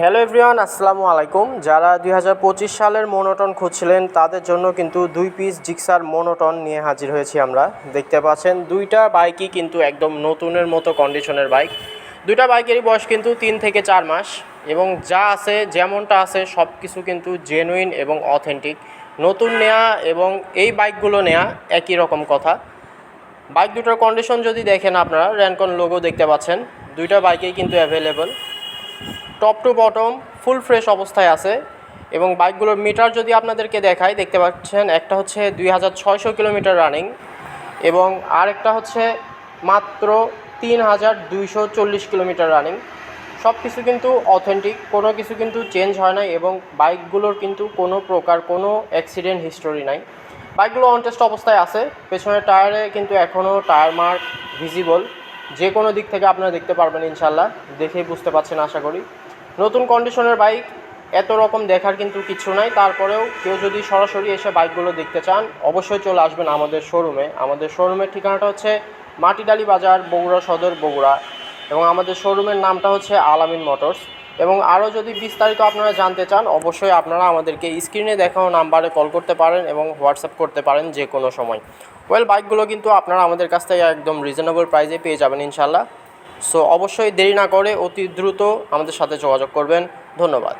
Hello everyone আসসালামু আলাইকুম। যারা দুই হাজার পঁচিশ সালের মোনোটন খুঁজছিলেন, তাদের জন্য কিন্তু দুই পিস জিক্সার মোনোটন নিয়ে হাজির হয়েছি আমরা। দেখতে পাচ্ছেন, দুইটা বাইকই কিন্তু একদম নতুনের মতো কন্ডিশনের বাইক দুইটা বাইকেরই বয়স কিন্তু তিন থেকে চার মাস এবং যা আছে, যেমনটা আছে সব কিছু কিন্তু জেনুইন এবং অথেন্টিক নতুন নেয়া এবং এই বাইকগুলো নেয়া একই রকম কথা। বাইক দুটোর কন্ডিশন যদি দেখেন আপনারা র্যানকন লোগো দেখতে পাচ্ছেন। দুইটা বাইকেই কিন্তু available top to bottom, full fresh অবস্থায় আছে এবং বাইকগুলোর মিটার যদি আপনাদেরকে দেখাই, দেখতে পাচ্ছেন একটা হচ্ছে দুই হাজার ছয়শো কিলোমিটার রানিং এবং আরেকটা হচ্ছে মাত্র তিন হাজার দুইশো চল্লিশ কিলোমিটার রানিং। সব কিছু কিন্তু অথেন্টিক কোনো কিছু কিন্তু চেঞ্জ হয় নাই এবং বাইকগুলোর কিন্তু কোনো প্রকার কোনো অ্যাক্সিডেন্ট হিস্টোরি নাই। বাইকগুলো অনটেস্ট অবস্থায় আছে, পেছনের টায়ারে কিন্তু এখনও টায়ার মার্ক ভিজিবল যে কোনো দিক থেকে আপনারা দেখতে পারবেন ইনশাল্লাহ দেখেই বুঝতে পারছেন আশা করি। নতুন কন্ডিশনের বাইক এত রকম দেখার কিন্তু কিছু নাই। তারপরেও কেউ যদি সরাসরি এসে বাইকগুলো দেখতে চান, অবশ্যই চলে আসবেন আমাদের শোরুমে আমাদের শোরুমের ঠিকানাটা হচ্ছে মাটিডালি বাজার, বগুড়া সদর, বগুড়া। এবং আমাদের শোরুমের নামটা হচ্ছে আলামিন মোটরস। এবং আরও যদি বিস্তারিত আপনারা জানতে চান, অবশ্যই আপনারা আমাদেরকে স্ক্রিনে দেখানো নাম্বারে কল করতে পারেন এবং হোয়াটসঅ্যাপ করতে পারেন যে কোনো সময়। ওয়েল বাইকগুলো কিন্তু আপনারা আমাদের কাছ থেকে একদম রিজনেবল প্রাইসে পেয়ে যাবেন ইনশাল্লাহ সো অবশ্যই দেরি না করে অতি দ্রুত আমাদের সাথে যোগাযোগ করবেন। ধন্যবাদ।